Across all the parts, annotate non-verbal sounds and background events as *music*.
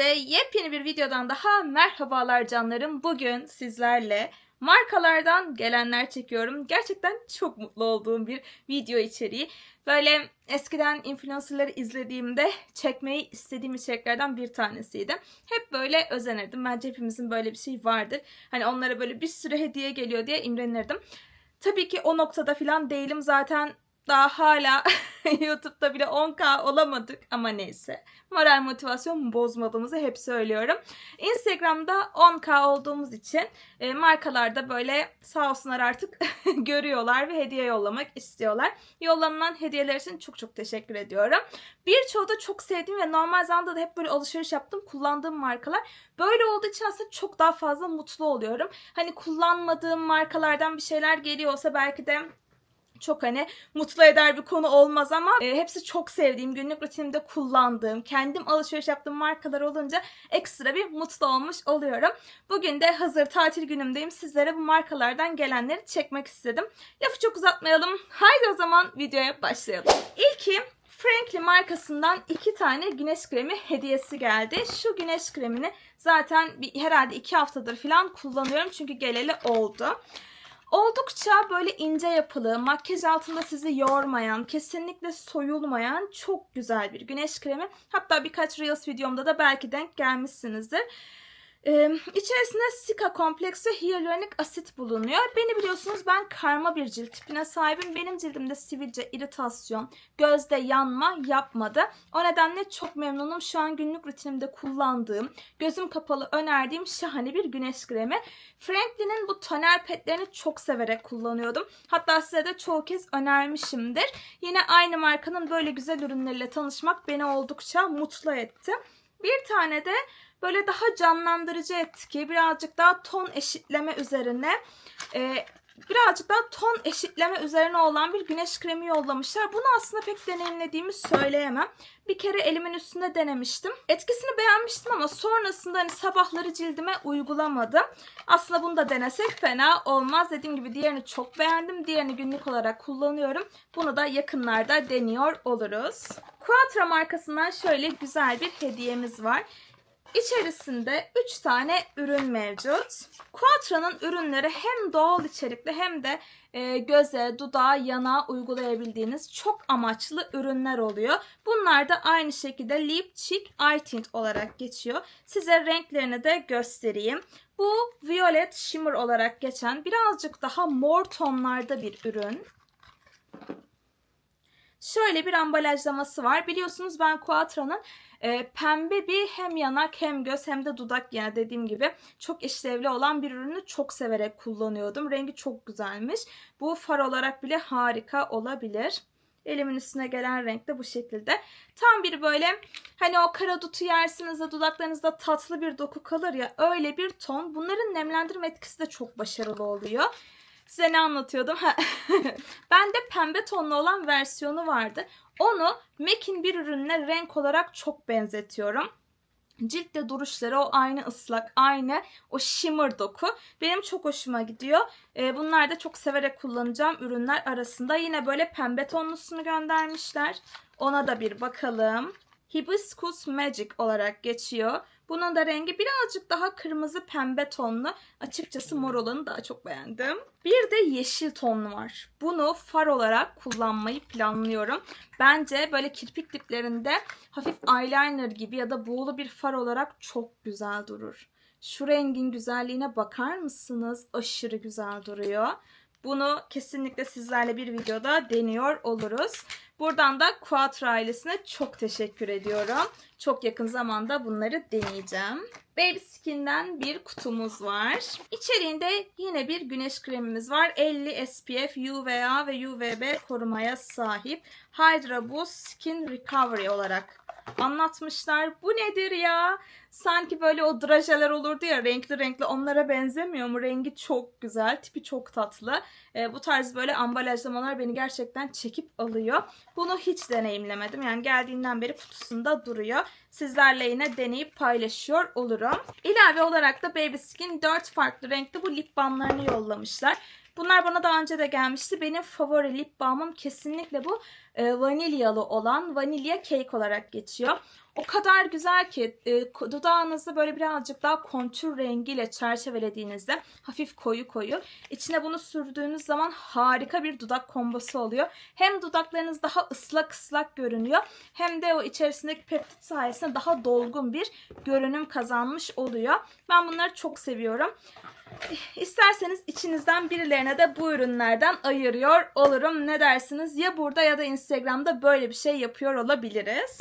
Hepinize yepyeni bir videodan daha merhabalar canlarım. Bugün sizlerle markalardan gelenler çekiyorum. Gerçekten çok mutlu olduğum bir video içeriği. Böyle eskiden influencerları izlediğimde çekmeyi istediğim içeriklerden bir tanesiydi. Hep böyle özenirdim. Bence hepimizin böyle bir şey vardır. Hani onlara böyle bir sürü hediye geliyor diye imrenirdim. Tabii ki o noktada falan değilim. Zaten daha hala *laughs* YouTube'da bile 10k olamadık ama neyse. Moral motivasyon bozmadığımızı hep söylüyorum. Instagram'da 10k olduğumuz için e, markalarda böyle sağ olsunlar artık *laughs* görüyorlar ve hediye yollamak istiyorlar. Yollanan hediyeler için çok çok teşekkür ediyorum. Birçoğu da çok sevdiğim ve normal zamanda da hep böyle alışveriş yaptım kullandığım markalar. Böyle olduğu için aslında çok daha fazla mutlu oluyorum. Hani kullanmadığım markalardan bir şeyler geliyorsa belki de çok hani mutlu eder bir konu olmaz ama e, hepsi çok sevdiğim, günlük rutinimde kullandığım, kendim alışveriş yaptığım markalar olunca ekstra bir mutlu olmuş oluyorum. Bugün de hazır tatil günümdeyim. Sizlere bu markalardan gelenleri çekmek istedim. Lafı çok uzatmayalım. Haydi o zaman videoya başlayalım. İlki Frankly markasından iki tane güneş kremi hediyesi geldi. Şu güneş kremini zaten bir, herhalde iki haftadır falan kullanıyorum çünkü geleli oldu. Oldukça böyle ince yapılı, makyaj altında sizi yormayan, kesinlikle soyulmayan çok güzel bir güneş kremi. Hatta birkaç Reels videomda da belki denk gelmişsinizdir. Ee, içerisinde sika kompleks ve hyaluronik asit bulunuyor. Beni biliyorsunuz ben karma bir cilt tipine sahibim. Benim cildimde sivilce, iritasyon, gözde yanma yapmadı. O nedenle çok memnunum. Şu an günlük rutinimde kullandığım, gözüm kapalı önerdiğim şahane bir güneş kremi. Franklin'in bu toner petlerini çok severek kullanıyordum. Hatta size de çoğu kez önermişimdir. Yine aynı markanın böyle güzel ürünleriyle tanışmak beni oldukça mutlu etti. Bir tane de böyle daha canlandırıcı etki, birazcık daha ton eşitleme üzerine e, birazcık daha ton eşitleme üzerine olan bir güneş kremi yollamışlar. Bunu aslında pek deneyimlediğimi söyleyemem. Bir kere elimin üstünde denemiştim. Etkisini beğenmiştim ama sonrasında hani sabahları cildime uygulamadım. Aslında bunu da denesek fena olmaz. Dediğim gibi diğerini çok beğendim. Diğerini günlük olarak kullanıyorum. Bunu da yakınlarda deniyor oluruz. Quattro markasından şöyle güzel bir hediyemiz var. İçerisinde 3 tane ürün mevcut. Quattro'nun ürünleri hem doğal içerikli hem de e, göze, dudağa, yanağa uygulayabildiğiniz çok amaçlı ürünler oluyor. Bunlar da aynı şekilde Lip Cheek Eye Tint olarak geçiyor. Size renklerini de göstereyim. Bu Violet Shimmer olarak geçen birazcık daha mor tonlarda bir ürün. Şöyle bir ambalajlaması var. Biliyorsunuz ben Quattro'nun e, pembe bir hem yanak hem göz hem de dudak yani dediğim gibi çok işlevli olan bir ürünü çok severek kullanıyordum. Rengi çok güzelmiş. Bu far olarak bile harika olabilir. Elimin üstüne gelen renk de bu şekilde. Tam bir böyle hani o kara dutu yersiniz de dudaklarınızda tatlı bir doku kalır ya öyle bir ton. Bunların nemlendirme etkisi de çok başarılı oluyor. Size ne anlatıyordum? *laughs* Bende pembe tonlu olan versiyonu vardı. Onu MAC'in bir ürününe renk olarak çok benzetiyorum. Ciltte duruşları o aynı ıslak, aynı o shimmer doku. Benim çok hoşuma gidiyor. Ee, bunlar da çok severek kullanacağım ürünler arasında. Yine böyle pembe tonlusunu göndermişler. Ona da bir bakalım. Hibiscus Magic olarak geçiyor. Bunun da rengi birazcık daha kırmızı pembe tonlu. Açıkçası mor olanı daha çok beğendim. Bir de yeşil tonlu var. Bunu far olarak kullanmayı planlıyorum. Bence böyle kirpik diplerinde hafif eyeliner gibi ya da buğulu bir far olarak çok güzel durur. Şu rengin güzelliğine bakar mısınız? Aşırı güzel duruyor. Bunu kesinlikle sizlerle bir videoda deniyor oluruz. Buradan da Quattro ailesine çok teşekkür ediyorum. Çok yakın zamanda bunları deneyeceğim. Baby Skin'den bir kutumuz var. İçeriğinde yine bir güneş kremimiz var. 50 SPF UVA ve UVB korumaya sahip. Hydra Boost Skin Recovery olarak anlatmışlar. Bu nedir ya? Sanki böyle o drajeler olurdu ya renkli renkli onlara benzemiyor mu? Rengi çok güzel, tipi çok tatlı. E, bu tarz böyle ambalajlamalar beni gerçekten çekip alıyor. Bunu hiç deneyimlemedim. Yani geldiğinden beri kutusunda duruyor. Sizlerle yine deneyip paylaşıyor olurum. İlave olarak da Baby Skin 4 farklı renkte bu lip balmlarını yollamışlar. Bunlar bana daha önce de gelmişti. Benim favori lip balmım kesinlikle bu e, vanilyalı olan vanilya cake olarak geçiyor. O kadar güzel ki e, dudağınızı böyle birazcık daha kontür rengiyle çerçevelediğinizde hafif koyu koyu içine bunu sürdüğünüz zaman harika bir dudak kombosu oluyor. Hem dudaklarınız daha ıslak ıslak görünüyor hem de o içerisindeki peptit sayesinde daha dolgun bir görünüm kazanmış oluyor. Ben bunları çok seviyorum. İsterseniz içinizden birilerine de bu ürünlerden ayırıyor olurum. Ne dersiniz? Ya burada ya da Instagram'da böyle bir şey yapıyor olabiliriz.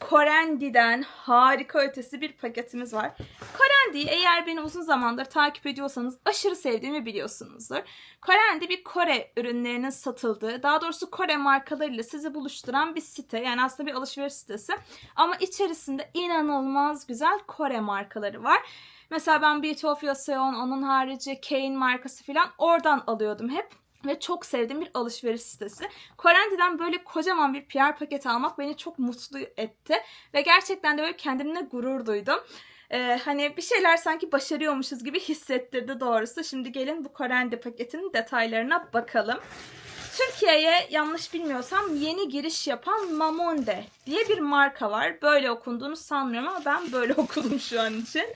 Korendi'den harika ötesi bir paketimiz var. Korendi'yi eğer beni uzun zamandır takip ediyorsanız aşırı sevdiğimi biliyorsunuzdur. Korendi bir Kore ürünlerinin satıldığı, daha doğrusu Kore markalarıyla sizi buluşturan bir site. Yani aslında bir alışveriş sitesi. Ama içerisinde inanılmaz güzel Kore markaları var. Mesela ben Beauty of Yoseon, onun harici Kane markası falan oradan alıyordum hep ve çok sevdiğim bir alışveriş sitesi. Korendi'den böyle kocaman bir PR paketi almak beni çok mutlu etti ve gerçekten de böyle kendimle gurur duydum. Ee, hani bir şeyler sanki başarıyormuşuz gibi hissettirdi doğrusu. Şimdi gelin bu Korendi paketinin detaylarına bakalım. Türkiye'ye yanlış bilmiyorsam yeni giriş yapan Mamonde diye bir marka var. Böyle okunduğunu sanmıyorum ama ben böyle *laughs* okudum şu an için.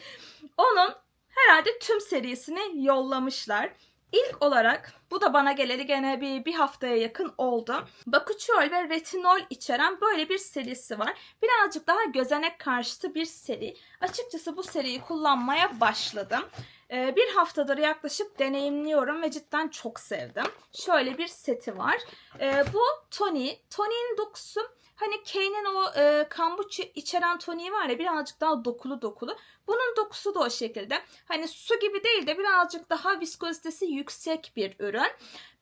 Onun herhalde tüm serisini yollamışlar. İlk olarak bu da bana geleli gene bir, bir haftaya yakın oldu. Bakuchiol ve retinol içeren böyle bir serisi var. Birazcık daha gözenek karşıtı bir seri. Açıkçası bu seriyi kullanmaya başladım. Ee, bir haftadır yaklaşık deneyimliyorum ve cidden çok sevdim. Şöyle bir seti var. Ee, bu Tony. Tony'nin dokusu Hani Kane'in o e, kombuça içeren toniği var ya birazcık daha dokulu dokulu. Bunun dokusu da o şekilde. Hani su gibi değil de birazcık daha viskozitesi yüksek bir ürün.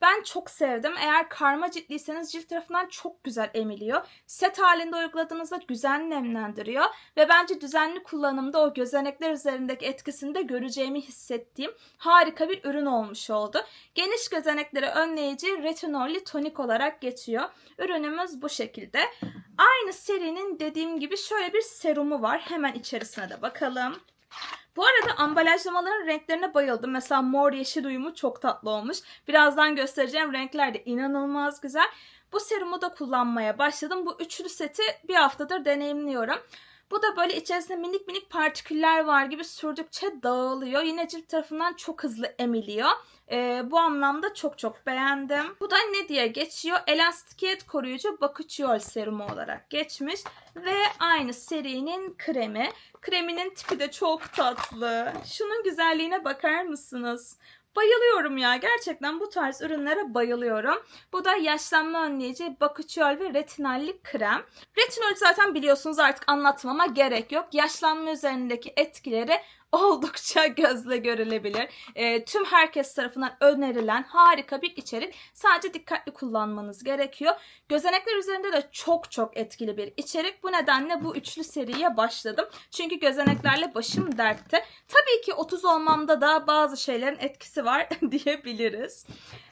Ben çok sevdim. Eğer karma ciltliyseniz cilt tarafından çok güzel emiliyor. Set halinde uyguladığınızda güzel nemlendiriyor. Ve bence düzenli kullanımda o gözenekler üzerindeki etkisini de göreceğimi hissettiğim harika bir ürün olmuş oldu. Geniş gözenekleri önleyici retinollü tonik olarak geçiyor. Ürünümüz bu şekilde. Aynı serinin dediğim gibi şöyle bir serumu var. Hemen içerisine de bakalım. Bu arada ambalajlamaların renklerine bayıldım. Mesela mor yeşil uyumu çok tatlı olmuş. Birazdan göstereceğim renkler de inanılmaz güzel. Bu serumu da kullanmaya başladım. Bu üçlü seti bir haftadır deneyimliyorum. Bu da böyle içerisinde minik minik partiküller var gibi sürdükçe dağılıyor. Yine cilt tarafından çok hızlı emiliyor. Ee, bu anlamda çok çok beğendim. Bu da ne diye geçiyor? Elastikiyet koruyucu Bakuchiol serumu olarak geçmiş. Ve aynı serinin kremi. Kreminin tipi de çok tatlı. Şunun güzelliğine bakar mısınız? Bayılıyorum ya. Gerçekten bu tarz ürünlere bayılıyorum. Bu da yaşlanma önleyici Bakuchiol ve retinalli krem. Retinol zaten biliyorsunuz artık anlatmama gerek yok. Yaşlanma üzerindeki etkileri oldukça gözle görülebilir. E, tüm herkes tarafından önerilen harika bir içerik. Sadece dikkatli kullanmanız gerekiyor. Gözenekler üzerinde de çok çok etkili bir içerik. Bu nedenle bu üçlü seriye başladım. Çünkü gözeneklerle başım dertte. Tabii ki 30 olmamda da bazı şeylerin etkisi var *laughs* diyebiliriz.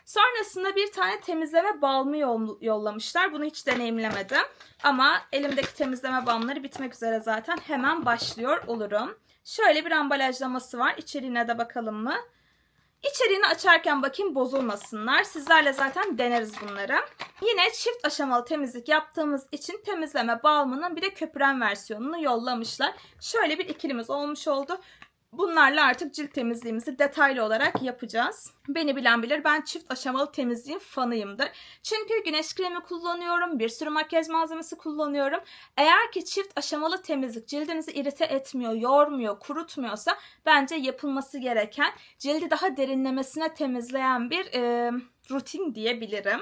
Sonrasında bir tane temizleme balmı yollamışlar. Bunu hiç deneyimlemedim. Ama elimdeki temizleme balmları bitmek üzere zaten hemen başlıyor olurum. Şöyle bir ambalajlaması var. İçeriğine de bakalım mı? İçeriğini açarken bakayım bozulmasınlar. Sizlerle zaten deneriz bunları. Yine çift aşamalı temizlik yaptığımız için temizleme balmının bir de köpüren versiyonunu yollamışlar. Şöyle bir ikilimiz olmuş oldu. Bunlarla artık cilt temizliğimizi detaylı olarak yapacağız. Beni bilen bilir ben çift aşamalı temizliğin fanıyımdır. Çünkü güneş kremi kullanıyorum, bir sürü makyaj malzemesi kullanıyorum. Eğer ki çift aşamalı temizlik cildinizi irite etmiyor, yormuyor, kurutmuyorsa bence yapılması gereken cildi daha derinlemesine temizleyen bir e, rutin diyebilirim.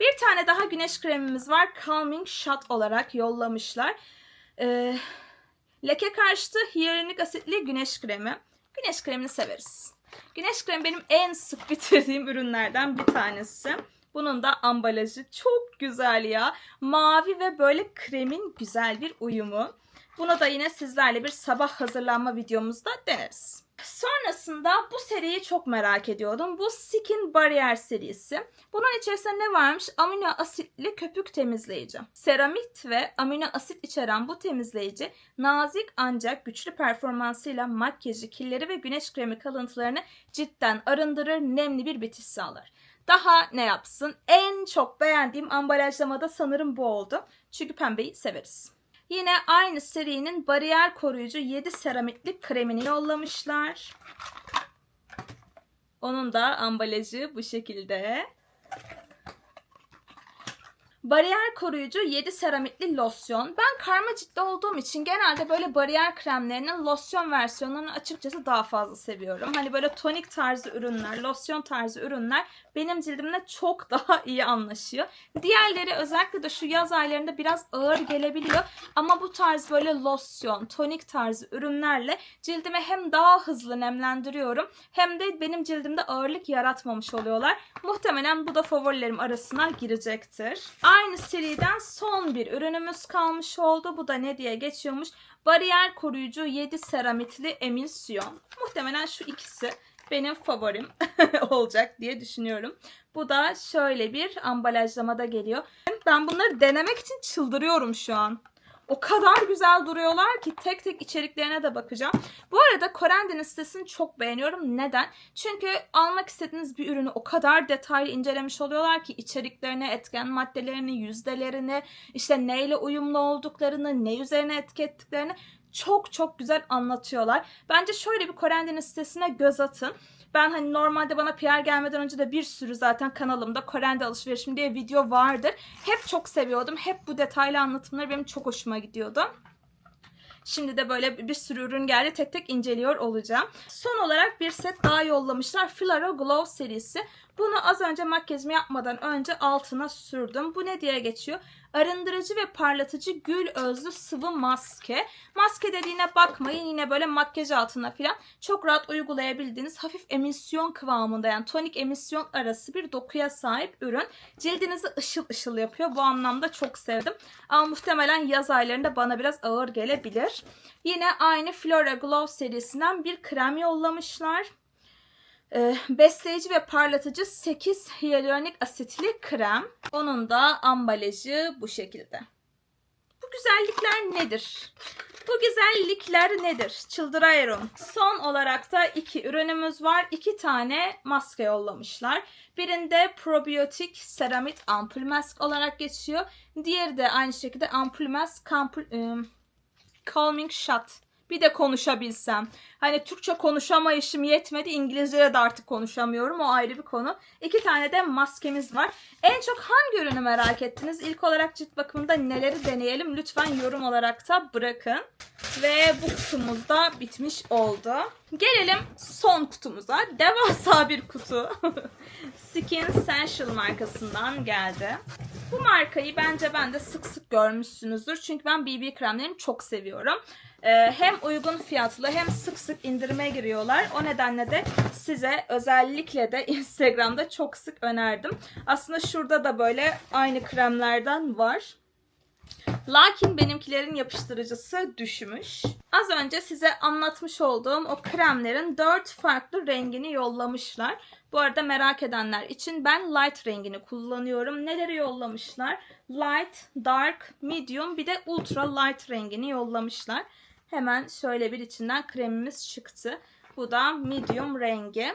Bir tane daha güneş kremimiz var. Calming Shot olarak yollamışlar. Eee Leke karşıtı hyaluronik asitli güneş kremi. Güneş kremini severiz. Güneş kremi benim en sık *laughs* bitirdiğim ürünlerden bir tanesi. Bunun da ambalajı çok güzel ya. Mavi ve böyle kremin güzel bir uyumu. Bunu da yine sizlerle bir sabah hazırlanma videomuzda deneriz. Sonrasında bu seriyi çok merak ediyordum. Bu Skin Barrier serisi. Bunun içerisinde ne varmış? Amino asitli köpük temizleyici. Seramit ve amino asit içeren bu temizleyici nazik ancak güçlü performansıyla makyajı, killeri ve güneş kremi kalıntılarını cidden arındırır, nemli bir bitiş sağlar. Daha ne yapsın? En çok beğendiğim ambalajlamada sanırım bu oldu. Çünkü pembeyi severiz. Yine aynı serinin bariyer koruyucu 7 seramikli kremini yollamışlar. Onun da ambalajı bu şekilde. Bariyer koruyucu 7 seramikli losyon. Ben karma ciltli olduğum için genelde böyle bariyer kremlerinin losyon versiyonlarını açıkçası daha fazla seviyorum. Hani böyle tonik tarzı ürünler, losyon tarzı ürünler benim cildimle çok *laughs* daha iyi anlaşıyor. Diğerleri özellikle de şu yaz aylarında biraz ağır gelebiliyor. Ama bu tarz böyle losyon, tonik tarzı ürünlerle cildimi hem daha hızlı nemlendiriyorum hem de benim cildimde ağırlık yaratmamış oluyorlar. Muhtemelen bu da favorilerim arasına girecektir. Aynı seriden son bir ürünümüz kalmış oldu. Bu da ne diye geçiyormuş? Bariyer koruyucu 7 seramitli emilsiyon. Muhtemelen şu ikisi benim favorim *laughs* olacak diye düşünüyorum. Bu da şöyle bir ambalajlamada geliyor. Ben bunları denemek için çıldırıyorum şu an. O kadar güzel duruyorlar ki tek tek içeriklerine de bakacağım. Bu arada Corenden'in sitesini çok beğeniyorum. Neden? Çünkü almak istediğiniz bir ürünü o kadar detaylı incelemiş oluyorlar ki içeriklerini, etken maddelerini, yüzdelerini, işte neyle uyumlu olduklarını, ne üzerine etki ettiklerini çok çok güzel anlatıyorlar. Bence şöyle bir Corenden'in sitesine göz atın. Ben hani normalde bana PR gelmeden önce de bir sürü zaten kanalımda Korende alışverişim diye video vardır. Hep çok seviyordum. Hep bu detaylı anlatımları benim çok hoşuma gidiyordu. Şimdi de böyle bir sürü ürün geldi. Tek tek inceliyor olacağım. Son olarak bir set daha yollamışlar. Filaro Glow serisi. Bunu az önce makyajımı yapmadan önce altına sürdüm. Bu ne diye geçiyor? Arındırıcı ve parlatıcı gül özlü sıvı maske. Maske dediğine bakmayın. Yine böyle makyaj altına falan çok rahat uygulayabildiğiniz hafif emisyon kıvamında yani tonik emisyon arası bir dokuya sahip ürün. Cildinizi ışıl ışıl yapıyor. Bu anlamda çok sevdim. Ama muhtemelen yaz aylarında bana biraz ağır gelebilir. Yine aynı Flora Glow serisinden bir krem yollamışlar. Ee, besleyici ve parlatıcı 8 hyaluronik asitli krem. Onun da ambalajı bu şekilde. Bu güzellikler nedir? Bu güzellikler nedir? Çıldırıyorum. Son olarak da iki ürünümüz var. İki tane maske yollamışlar. Birinde probiyotik seramit ampul mask olarak geçiyor. Diğeri de aynı şekilde ampul mask ampul, ım, calming shot bir de konuşabilsem. Hani Türkçe konuşamayışım yetmedi. İngilizce de artık konuşamıyorum. O ayrı bir konu. İki tane de maskemiz var. En çok hangi ürünü merak ettiniz? İlk olarak cilt bakımında neleri deneyelim? Lütfen yorum olarak da bırakın. Ve bu kutumuz da bitmiş oldu. Gelelim son kutumuza. Devasa bir kutu. *laughs* Skin Essential markasından geldi. Bu markayı bence ben de sık sık görmüşsünüzdür. Çünkü ben BB kremlerini çok seviyorum. Ee, hem uygun fiyatlı hem sık sık indirime giriyorlar. O nedenle de size özellikle de *laughs* Instagram'da çok sık önerdim. Aslında şurada da böyle aynı kremlerden var. Lakin benimkilerin yapıştırıcısı düşmüş. Az önce size anlatmış olduğum o kremlerin 4 farklı rengini yollamışlar. Bu arada merak edenler için ben light rengini kullanıyorum. Neleri yollamışlar? Light, dark, medium bir de ultra light rengini yollamışlar. Hemen şöyle bir içinden kremimiz çıktı. Bu da medium rengi.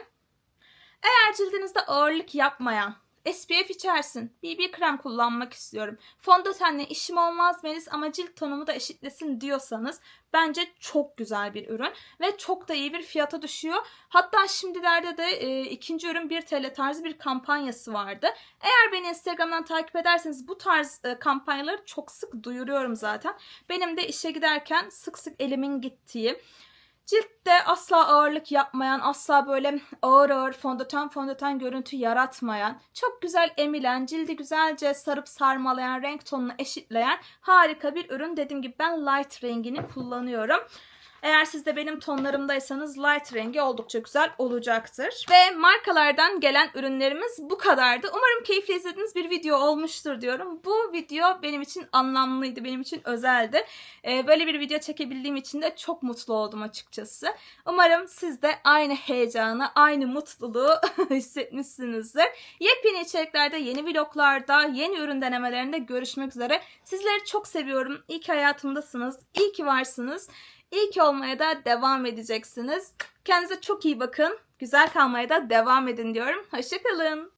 Eğer cildinizde ağırlık yapmayan, SPF içersin, BB krem kullanmak istiyorum. Fondötenle işim olmaz Melis ama cilt tonumu da eşitlesin diyorsanız bence çok güzel bir ürün ve çok da iyi bir fiyata düşüyor. Hatta şimdilerde de e, ikinci ürün 1 TL tarzı bir kampanyası vardı. Eğer beni Instagram'dan takip ederseniz bu tarz e, kampanyaları çok sık duyuruyorum zaten. Benim de işe giderken sık sık elimin gittiği Ciltte asla ağırlık yapmayan, asla böyle ağır ağır fondöten fondöten görüntü yaratmayan, çok güzel emilen, cildi güzelce sarıp sarmalayan, renk tonunu eşitleyen harika bir ürün. Dediğim gibi ben light rengini kullanıyorum. Eğer siz de benim tonlarımdaysanız light rengi oldukça güzel olacaktır. Ve markalardan gelen ürünlerimiz bu kadardı. Umarım keyifli izlediğiniz bir video olmuştur diyorum. Bu video benim için anlamlıydı, benim için özeldi. Ee, böyle bir video çekebildiğim için de çok mutlu oldum açıkçası. Umarım siz de aynı heyecanı, aynı mutluluğu *laughs* hissetmişsinizdir. Yepyeni içeriklerde, yeni vloglarda, yeni ürün denemelerinde görüşmek üzere. Sizleri çok seviyorum. İyi ki hayatımdasınız. İyi ki varsınız. Ki olmaya da devam edeceksiniz. Kendinize çok iyi bakın. Güzel kalmaya da devam edin diyorum. Hoşçakalın.